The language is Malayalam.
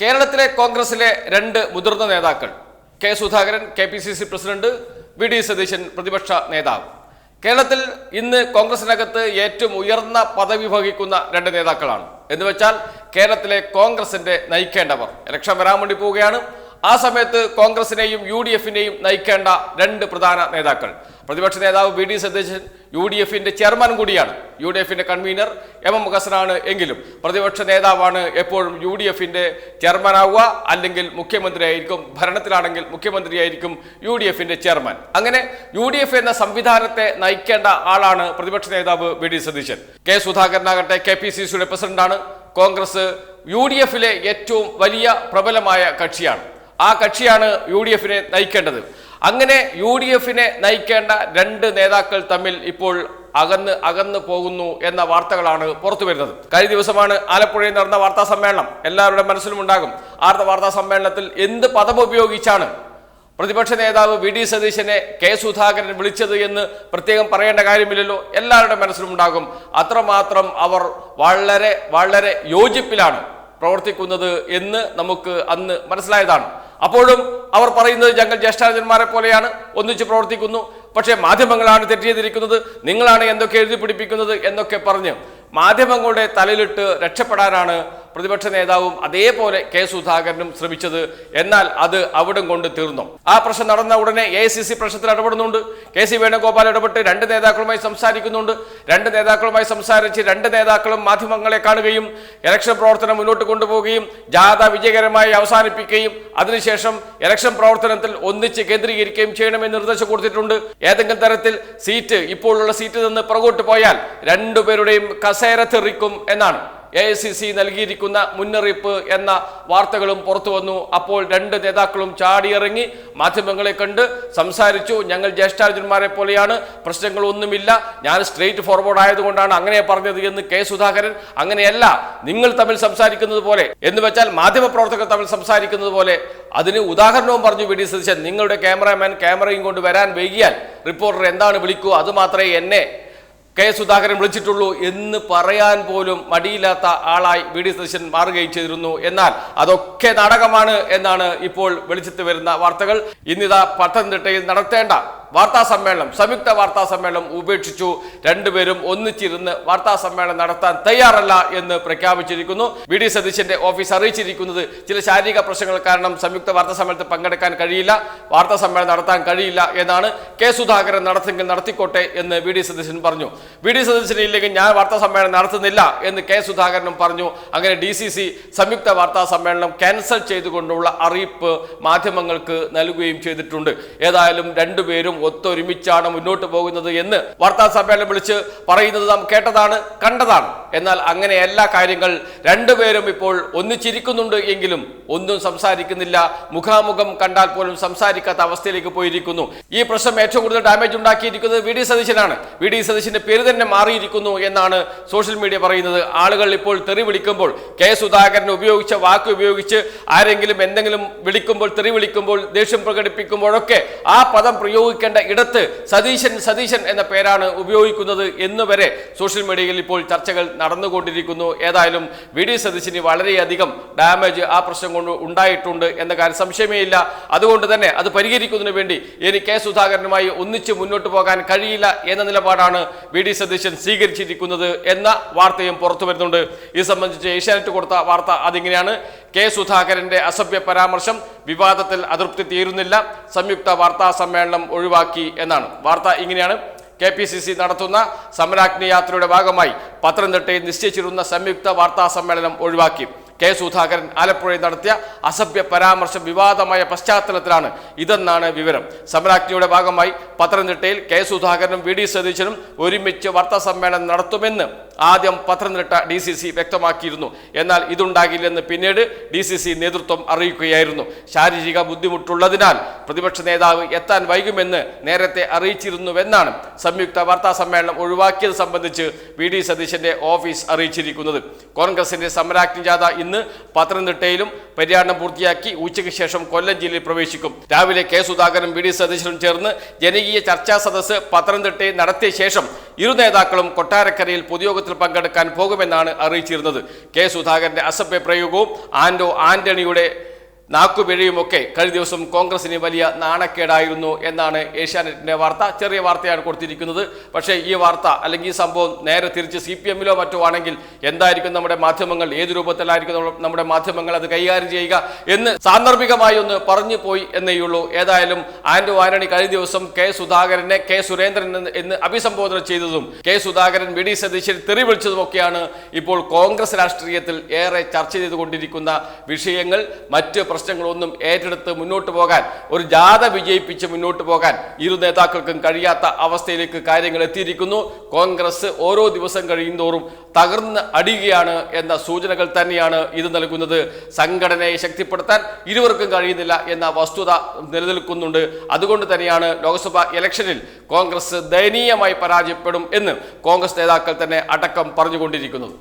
കേരളത്തിലെ കോൺഗ്രസിലെ രണ്ട് മുതിർന്ന നേതാക്കൾ K Sudhakaran K P C C president V D Satheesan പ്രതിപക്ഷ നേതാവ്. കേരളത്തിൽ ഇന്ന് കോൺഗ്രസിനകത്ത് ഏറ്റവും ഉയർന്ന പദവി വഹിക്കുന്ന രണ്ട് നേതാക്കളാണ്. എന്ന് വെച്ചാൽ കേരളത്തിലെ കോൺഗ്രസിന്റെ നയിക്കേണ്ടവർ. ഇലക്ഷൻ വരാൻ വേണ്ടി പോവുകയാണ്. ആ സമയത്ത് കോൺഗ്രസിനെയും യു ഡി എഫിനെയും നയിക്കേണ്ട രണ്ട് പ്രധാന നേതാക്കൾ. പ്രതിപക്ഷ നേതാവ് V D Satheesan U D എഫിന്റെ ചെയർമാൻ കൂടിയാണ്. യു ഡി എഫിന്റെ കൺവീനർ എം എം ഹസനാണ് എങ്കിലും പ്രതിപക്ഷ നേതാവാണ് എപ്പോഴും യു ഡി എഫിന്റെ ചെയർമാനാവുക അല്ലെങ്കിൽ മുഖ്യമന്ത്രിയായിരിക്കും ഭരണത്തിലാണെങ്കിൽ മുഖ്യമന്ത്രിയായിരിക്കും യു ഡി എഫിന്റെ ചെയർമാൻ. അങ്ങനെ യു ഡി എഫ് എന്ന സംവിധാനത്തെ നയിക്കേണ്ട ആളാണ് പ്രതിപക്ഷ നേതാവ് വി ഡി സതീശൻ. കെ സുധാകരനാകട്ടെ കെ പി സി സിയുടെ പ്രസിഡന്റാണ്. കോൺഗ്രസ് യു ഡി എഫിലെ ഏറ്റവും വലിയ പ്രബലമായ കക്ഷിയാണ്. ആ കക്ഷിയാണ് യു ഡി എഫിനെ നയിക്കേണ്ടത്. അങ്ങനെ യു ഡി എഫിനെ നയിക്കേണ്ട രണ്ട് നേതാക്കൾ തമ്മിൽ ഇപ്പോൾ അകന്ന് അകന്നു പോകുന്നു എന്ന വാർത്തകളാണ് പുറത്തു വരുന്നത്. കഴിഞ്ഞ ദിവസമാണ് ആലപ്പുഴയിൽ നടന്ന വാർത്താ സമ്മേളനം. എല്ലാവരുടെ മനസ്സിലും ഉണ്ടാകും. ആർത്ത വാർത്താ സമ്മേളനത്തിൽ എന്ത് പദം ഉപയോഗിച്ചാണ് പ്രതിപക്ഷ നേതാവ് വി ഡി സതീശനെ കെ സുധാകരൻ വിളിച്ചത് എന്ന് പ്രത്യേകം പറയേണ്ട കാര്യമില്ലല്ലോ. എല്ലാവരുടെ മനസ്സിലും ഉണ്ടാകും. അത്രമാത്രം അവർ വളരെ വളരെ യോജിപ്പിലാണ് പ്രവർത്തിക്കുന്നത് എന്ന് നമുക്ക് അന്ന് മനസ്സിലായതാണ്. അപ്പോഴും അവർ പറയുന്നത് ഞങ്ങൾ ജ്യേഷ്ഠാചന്മാരെ പോലെയാണ് ഒന്നിച്ച് പ്രവർത്തിക്കുന്നു. പക്ഷേ മാധ്യമങ്ങളാണ് തെറ്റിയതിരിക്കുന്നത് നിങ്ങളാണ് എന്തൊക്കെ എഴുതി പിടിപ്പിക്കുന്നത് എന്നൊക്കെ പറഞ്ഞ് മാധ്യമങ്ങളുടെ തലയിലിട്ട് രക്ഷപ്പെടാനാണ് പ്രതിപക്ഷ നേതാവും അതേപോലെ കെ സുധാകരനും ശ്രമിച്ചത് എന്നാൽ അത് അവിടം കൊണ്ട് തീർന്നു. ആ പ്രശ്നം നടന്ന ഉടനെ എ സി സി പ്രശ്നത്തിൽ ഇടപെടുന്നുണ്ട്. കെ സി വേണുഗോപാൽ ഇടപെട്ട് രണ്ട് നേതാക്കളുമായി സംസാരിക്കുന്നുണ്ട്. രണ്ട് നേതാക്കളുമായി സംസാരിച്ച് രണ്ട് നേതാക്കളും മാധ്യമങ്ങളെ കാണുകയും ഇലക്ഷൻ പ്രവർത്തനം മുന്നോട്ട് കൊണ്ടുപോവുകയും ജാഥ വിജയകരമായി അവസാനിപ്പിക്കുകയും അതിനുശേഷം ഇലക്ഷൻ പ്രവർത്തനത്തിൽ ഒന്നിച്ച് കേന്ദ്രീകരിക്കുകയും ചെയ്യണമെന്ന് നിർദ്ദേശം കൊടുത്തിട്ടുണ്ട്. ഏതെങ്കിലും തരത്തിൽ സീറ്റ് ഇപ്പോഴുള്ള സീറ്റിൽ നിന്ന് പുറകോട്ട് പോയാൽ രണ്ടുപേരുടെയും കസേര തെറിക്കും എന്നാണ്. എ ഐ സി സി നൽകിയിരിക്കുന്ന മുന്നറിയിപ്പ് എന്ന വാർത്തകളും പുറത്തു വന്നു. അപ്പോൾ രണ്ട് നേതാക്കളും ചാടിയിറങ്ങി മാധ്യമങ്ങളെ കണ്ട് സംസാരിച്ചു. ഞങ്ങൾ ജ്യേഷ്ഠാർജന്മാരെ പോലെയാണ്. പ്രശ്നങ്ങളൊന്നുമില്ല. ഞാൻ സ്ട്രെയിറ്റ് ഫോർവേഡ് ആയതുകൊണ്ടാണ് അങ്ങനെ പറഞ്ഞത് എന്ന് കെ സുധാകരൻ. അങ്ങനെയല്ല നിങ്ങൾ തമ്മിൽ സംസാരിക്കുന്നത് പോലെ. എന്ന് വെച്ചാൽ മാധ്യമപ്രവർത്തകർ തമ്മിൽ സംസാരിക്കുന്നത് പോലെ. അതിന് ഉദാഹരണവും പറഞ്ഞു വി ഡി സതീശൻ. നിങ്ങളുടെ ക്യാമറാമാൻ ക്യാമറയും കൊണ്ട് വരാൻ വൈകിയാൽ റിപ്പോർട്ടർ എന്താണ് വിളിക്കൂ അത് മാത്രമേ എന്നെ കെ സുധാകരൻ വിളിച്ചിട്ടുള്ളൂ എന്ന് പറയാൻ പോലും മടിയില്ലാത്ത ആളായി വി ഡി സതീശൻ മാറുകയും ചെയ്തിരുന്നു. എന്നാൽ അതൊക്കെ നാടകമാണ് എന്നാണ് ഇപ്പോൾ വെളിച്ചത്ത് വരുന്ന വാർത്തകൾ. ഇന്നിതാ പത്തനംതിട്ടയിൽ നടത്തേണ്ട വാർത്താ സമ്മേളനം സംയുക്ത വാർത്താ സമ്മേളനം ഉപേക്ഷിച്ചു. രണ്ടുപേരും ഒന്നിച്ചിരുന്ന് വാർത്താ സമ്മേളനം നടത്താൻ തയ്യാറല്ല എന്ന് പ്രഖ്യാപിച്ചിരിക്കുന്നു. ബി ഡി സതീശന്റെ ഓഫീസ് അറിയിച്ചിരിക്കുന്നത് ചില ശാരീരിക പ്രശ്നങ്ങൾ കാരണം സംയുക്ത വാർത്താ സമ്മേളനത്തിൽ പങ്കെടുക്കാൻ കഴിയില്ല വാർത്താ സമ്മേളനം നടത്താൻ കഴിയില്ല എന്നാണ് കെ സുധാകരൻ നടത്തെങ്കിൽ നടത്തിക്കോട്ടെ എന്ന് വി ഡി സതീശൻ പറഞ്ഞു. വി ഡി സതീശൻ ഇല്ലെങ്കിൽ ഞാൻ വാർത്താ സമ്മേളനം നടത്തുന്നില്ല എന്ന് കെ സുധാകരനും പറഞ്ഞു. അങ്ങനെ ഡി സി സി സംയുക്ത വാർത്താ സമ്മേളനം ക്യാൻസൽ ചെയ്തുകൊണ്ടുള്ള അറിയിപ്പ് മാധ്യമങ്ങൾക്ക് നൽകുകയും ചെയ്തിട്ടുണ്ട്. ഏതായാലും രണ്ടുപേരും ഒത്തൊരുമിച്ചാണ് മുന്നോട്ട് പോകുന്നത് എന്ന് വാർത്താ സമ്മേളനം വിളിച്ച് പറയുന്നത് നാം കേട്ടതാണ് കണ്ടതാണ്. എന്നാൽ അങ്ങനെ എല്ലാ കാര്യങ്ങൾ രണ്ടുപേരും ഇപ്പോൾ ഒന്നിച്ചിരിക്കുന്നുണ്ട് എങ്കിലും ഒന്നും സംസാരിക്കുന്നില്ല. മുഖാമുഖം കണ്ടാൽ പോലും സംസാരിക്കാത്ത അവസ്ഥയിലേക്ക് പോയിരിക്കുന്നു. ഈ പ്രശ്നം ഏറ്റവും കൂടുതൽ ഡാമേജ് ഉണ്ടാക്കിയിരിക്കുന്നത് വി ഡി സതീശനാണ്. വി ഡി സതീശന്റെ പേര് തന്നെ മാറിയിരിക്കുന്നു എന്നാണ് സോഷ്യൽ മീഡിയ പറയുന്നത്. ആളുകൾ ഇപ്പോൾ തെറി വിളിക്കുമ്പോൾ കെ സുധാകരൻ ഉപയോഗിച്ച വാക്ക് ഉപയോഗിച്ച് ആരെങ്കിലും എന്തെങ്കിലും വിളിക്കുമ്പോൾ തെറി വിളിക്കുമ്പോൾ ദേഷ്യം പ്രകടിപ്പിക്കുമ്പോഴൊക്കെ ആ പദം പ്രയോഗിക്കേണ്ട ഇടത്ത് സതീശൻ സതീശൻ എന്ന പേരാണ് ഉപയോഗിക്കുന്നത് എന്ന് വരെ സോഷ്യൽ മീഡിയയിൽ ഇപ്പോൾ ചർച്ചകൾ നടന്നുകൊണ്ടിരിക്കുന്നു. ഏതായാലും വി ഡി സതീശന് വളരെയധികം ഡാമേജ് ആ പ്രശ്നം കൊണ്ട് ഉണ്ടായിട്ടുണ്ട് എന്ന കാര്യം സംശയമേ ഇല്ല. അതുകൊണ്ട് തന്നെ അത് പരിഹരിക്കുന്നതിന് വേണ്ടി ഇനി കെ സുധാകരനുമായി ഒന്നിച്ച് മുന്നോട്ട് പോകാൻ കഴിയില്ല എന്ന നിലപാടാണ് വി ഡി സതീശൻ സ്വീകരിച്ചിരിക്കുന്നത് എന്ന വാർത്തയും പുറത്തു വരുന്നുണ്ട് ഇത് സംബന്ധിച്ച് ഏഷ്യാനെറ്റ് കൊടുത്ത വാർത്ത അതിങ്ങനെയാണ്. കെ സുധാകരന്റെ അസഭ്യ പരാമർശം വിവാദത്തിൽ അതൃപ്തി തീരുന്നില്ല. സംയുക്ത വാർത്താ സമ്മേളനം ഒഴിവാക്കി എന്നാണ്. വാർത്ത ഇങ്ങനെയാണ്. കെ പി സി സി നടത്തുന്ന സമരാഗ്നി യാത്രയുടെ ഭാഗമായി പത്തനംതിട്ടയിൽ നിശ്ചയിച്ചിരുന്ന സംയുക്ത വാർത്താ സമ്മേളനം ഒഴിവാക്കി. കെ സുധാകരൻ ആലപ്പുഴയിൽ നടത്തിയ അസഭ്യ പരാമർശം വിവാദമായ പശ്ചാത്തലത്തിലാണ് ഇതെന്നാണ് വിവരം. സമരാജ്ഞിയുടെ ഭാഗമായി പത്തനംതിട്ടയിൽ കെ സുധാകരനും വി ഡി സതീശനും ഒരുമിച്ച് വാർത്താ സമ്മേളനം നടത്തുമെന്ന് ആദ്യം പത്തനംതിട്ട ഡി സി സി വ്യക്തമാക്കിയിരുന്നു. എന്നാൽ ഇതുണ്ടാകില്ലെന്ന് പിന്നീട് ഡി സി സി നേതൃത്വം അറിയിക്കുകയായിരുന്നു. ശാരീരിക ബുദ്ധിമുട്ടുള്ളതിനാൽ പ്രതിപക്ഷ നേതാവ് എത്താൻ വൈകുമെന്ന് നേരത്തെ അറിയിച്ചിരുന്നുവെന്നാണ് സംയുക്ത വാർത്താ സമ്മേളനം ഒഴിവാക്കിയത് സംബന്ധിച്ച് വി ഡി സതീശന്റെ ഓഫീസ് അറിയിച്ചിരിക്കുന്നത്. കോൺഗ്രസിന്റെ സമരാജ്ഞ ജാഥ ഇന്ന് പത്തനംതിട്ടയിലും പര്യടനം പൂർത്തിയാക്കി ഉച്ചയ്ക്ക് ശേഷം കൊല്ലം ജില്ലയിൽ പ്രവേശിക്കും. രാവിലെ കെ സുധാകരനും വി ഡി സതീശനും ചേർന്ന് ജനകീയ ചർച്ചാ സദസ്സ് പത്തനംതിട്ടയിൽ നടത്തിയ ശേഷം ഇരു നേതാക്കളും കൊട്ടാരക്കരയിൽ പൊതുയോഗത്തിൽ പങ്കെടുക്കാൻ പോകുമെന്നാണ് അറിയിച്ചിരുന്നത്. കെ സുധാകരന്റെ അസഭ്യ പ്രയോഗവും ആന്റോ ആന്റണിയുടെ നാക്കുപിഴയുമൊക്കെ കഴിഞ്ഞ ദിവസം കോൺഗ്രസിന് വലിയ നാണക്കേടായിരുന്നു എന്നാണ് ഏഷ്യാനെറ്റിന്റെ വാർത്ത. ചെറിയ വാർത്തയാണ് കൊടുത്തിരിക്കുന്നത്. പക്ഷേ ഈ വാർത്ത അല്ലെങ്കിൽ ഈ സംഭവം നേരെ തിരിച്ച് സി പി എമ്മിലോ മറ്റോ ആണെങ്കിൽ എന്തായിരിക്കും നമ്മുടെ മാധ്യമങ്ങൾ? ഏത് രൂപത്തിലായിരിക്കും നമ്മുടെ മാധ്യമങ്ങൾ അത് കൈകാര്യം ചെയ്യുക എന്ന് സാന്ദർഭികമായി ഒന്ന് പറഞ്ഞു പോയി എന്നേയുള്ളൂ ഏതായാലും ആന്റോ ആന്റണി കഴിഞ്ഞ ദിവസം കെ സുധാകരനെ കെ സുരേന്ദ്രൻ എന്ന് അഭിസംബോധന ചെയ്തതും K Sudhakaran V D Satheesan തെറി വിളിച്ചതുമൊക്കെയാണ് ഇപ്പോൾ കോൺഗ്രസ് രാഷ്ട്രീയത്തിൽ ഏറെ ചർച്ച ചെയ്തുകൊണ്ടിരിക്കുന്ന വിഷയങ്ങൾ. മറ്റ് പ്രശ്നങ്ങളൊന്നും ഏറ്റെടുത്ത് മുന്നോട്ട് പോകാൻ ഒരു ജാഥ വിജയിപ്പിച്ച് മുന്നോട്ട് പോകാൻ ഇരു നേതാക്കൾക്കും കഴിയാത്ത അവസ്ഥയിലേക്ക് കാര്യങ്ങൾ എത്തിയിരിക്കുന്നു. കോൺഗ്രസ് ഓരോ ദിവസം കഴിയുന്തോറും തകർന്ന് അടിയുകയാണ് എന്ന സൂചനകൾ തന്നെയാണ് ഇത് നൽകുന്നത്. സംഘടനയെ ശക്തിപ്പെടുത്താൻ ഇരുവർക്കും കഴിയുന്നില്ല എന്ന വസ്തുത നിലനിൽക്കുന്നുണ്ട്. അതുകൊണ്ട് തന്നെയാണ് ലോക്സഭാ ഇലക്ഷനിൽ കോൺഗ്രസ് ദയനീയമായി പരാജയപ്പെടും എന്ന് കോൺഗ്രസ് നേതാക്കൾ തന്നെ അടക്കം പറഞ്ഞുകൊണ്ടിരിക്കുന്നത്.